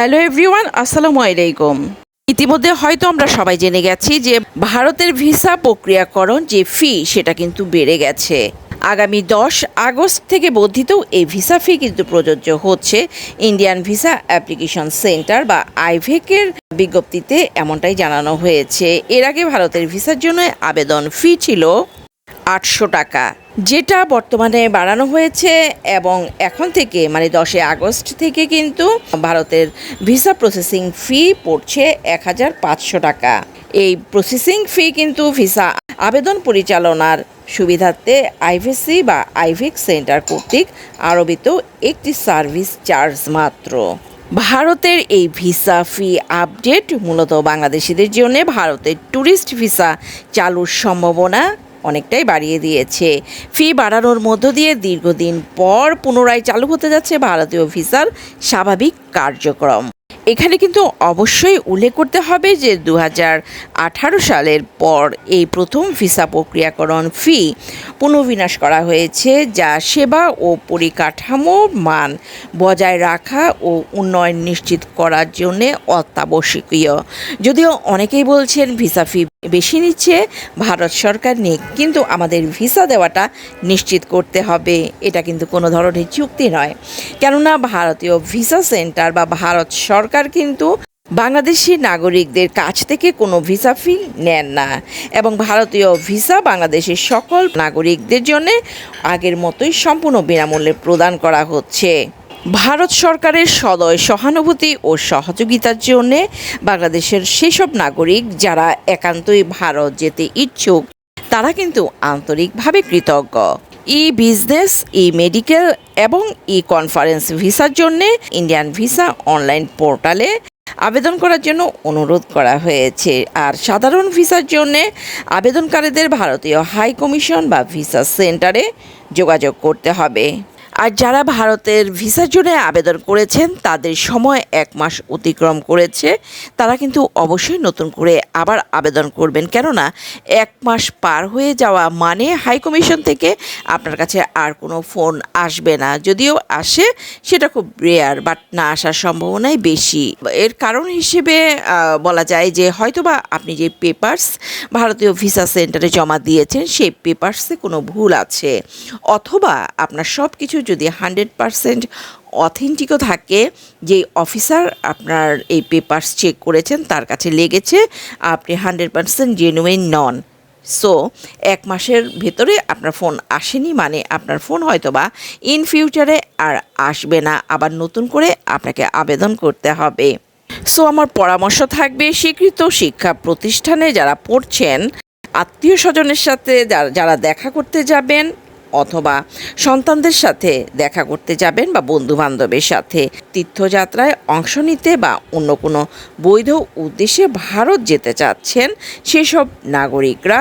Hello everyone, আসসালামু আলাইকুম। ইতিমধ্যে হয়তো আমরা সবাই জেনে গেছি যে ভারতের ভিসা প্রক্রিয়াকরণ যে ফি, সেটা কিন্তু বেড়ে গেছে। আগামী দশ আগস্ট থেকে বর্ধিত এই ভিসা ফি কিন্তু প্রযোজ্য হচ্ছে। ইন্ডিয়ান ভিসা অ্যাপ্লিকেশন সেন্টার বা আইভেকের বিজ্ঞপ্তিতে এমনটাই জানানো হয়েছে। এর আগে ভারতের ভিসার জন্য আবেদন ফি ছিল আটশো টাকা। যেটা বর্তমানে বাড়ানো হয়েছে এবং এখন থেকে মানে দশই আগস্ট থেকে কিন্তু ভারতের ভিসা প্রসেসিং ফি পড়ছে এক হাজার পাঁচশো টাকা। এই প্রসেসিং ফি কিন্তু ভিসা আবেদন পরিচালনার সুবিধার্থে আইভিসি বা আইভিক সেন্টার কর্তৃক আরোপিত একটি সার্ভিস চার্জ মাত্র। ভারতের এই ভিসা ফি আপডেট মূলত বাংলাদেশিদের জন্য ভারতের ট্যুরিস্ট ভিসা চালুর সম্ভাবনা অনেকটাই বাড়িয়ে দিয়েছে। ফি বাড়ানোর মধ্য দিয়ে দীর্ঘদিন পর পুনরায় চালু হতে যাচ্ছে ভারতীয় ভিসার স্বাভাবিক কার্যক্রম। এখানে কিন্তু অবশ্যই উল্লেখ করতে হবে যে দু সালের পর এই প্রথম ভিসা প্রক্রিয়াকরণ ফি পুনর্বিন্যাস করা হয়েছে, যা সেবা ও পরিকাঠামোর মান বজায় রাখা ও উন্নয়ন নিশ্চিত করার জন্যে অত্যাবশ্যকীয়। যদিও অনেকেই বলছেন ভিসা ফি বেশি নিচ্ছে, ভারত সরকার নিক কিন্তু আমাদের ভিসা দেওয়াটা নিশ্চিত করতে হবে, এটা কিন্তু কোনো ধরনের চুক্তি নয়। কেননা ভারতীয় ভিসা সেন্টার বা ভারত সরকার কিন্তু বাংলাদেশি নাগরিকদের কাছ থেকে কোনো ভিসা ফি নেন না। এবং ভারতীয় ভিসা বাংলাদেশের সকল নাগরিকদের জন্য আগের মতোই সম্পূর্ণ বিনামূল্যে প্রদান করা হচ্ছে। ভারত সরকারের সদয় সহানুভূতি ও সহযোগিতার জন্য বাংলাদেশের সেসব নাগরিক যারা একান্তই ভারত যেতে ইচ্ছুক, তারা কিন্তু আন্তরিকভাবে কৃতজ্ঞ। ই বিজনেস ই মেডিকেল এবং ই কনফারেন্স ভিসার জন্য ইন্ডিয়ান ভিসা অনলাইন পোর্টালে আবেদন করার জন্য অনুরোধ করা হয়েছে। আর সাধারণ ভিসার জন্য আবেদনকারীদের ভারতীয় হাই কমিশন বা ভিসা সেন্টারে যোগাযোগ করতে হবে। আর যারা ভারতের ভিসার জন্য আবেদন করেছেন, তাদের সময় এক মাস অতিক্রম করেছে। তারা কিন্তু অবশ্যই নতুন করে আবার আবেদন করবেন। কেননা, এক মাস পার হয়ে যাওয়া মানে হাই কমিশন থেকে আপনার কাছে আর কোনো ফোন আসবে না। যদিও আসে, সেটা খুব রেয়ার বাট না আসার সম্ভাবনাই বেশি। এর কারণ হিসেবে বলা যায় যে হয়তোবা আপনি যে পেপার্স ভারতীয় ভিসা সেন্টারে জমা দিয়েছেন, সেই পেপার্সে কোনো ভুল আছে। অথবা আপনার সব কিছু যদি হান্ড্রেড পারসেন্ট অথেন্টিকও থাকে যে অফিসার আপনার এই পেপার্স চেক করেছেন, তার কাছে লেগেছে, আপনি হান্ড্রেড পারসেন্ট জেনুইন নন। সো এক মাসের ভেতরে আপনার ফোন আসেনি মানে আপনার ফোন হয়তোবা ইন ফিউচারে আর আসবে না, আবার নতুন করে আপনাকে আবেদন করতে হবে। সো আমার পরামর্শ থাকবে, স্বীকৃত শিক্ষা প্রতিষ্ঠানে যারা পড়ছেন, আত্মীয় স্বজনের সাথে যারা দেখা করতে যাবেন অথবা সন্তানদের সাথে দেখা করতে যাবেন বা বন্ধু বান্ধবের সাথে। তীর্থযাত্রায় অংশ নিতে বা অন্য কোনো বৈধ উদ্দেশ্যে ভারত যেতে চাচ্ছেন সেসব নাগরিকরা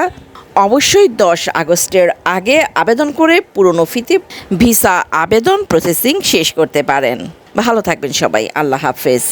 অবশ্যই দশ আগস্টের আগে আবেদন করে পুরনো ফিতে ভিসা আবেদন প্রসেসিং শেষ করতে পারেন। ভালো থাকবেন সবাই, আল্লাহ হাফেজ।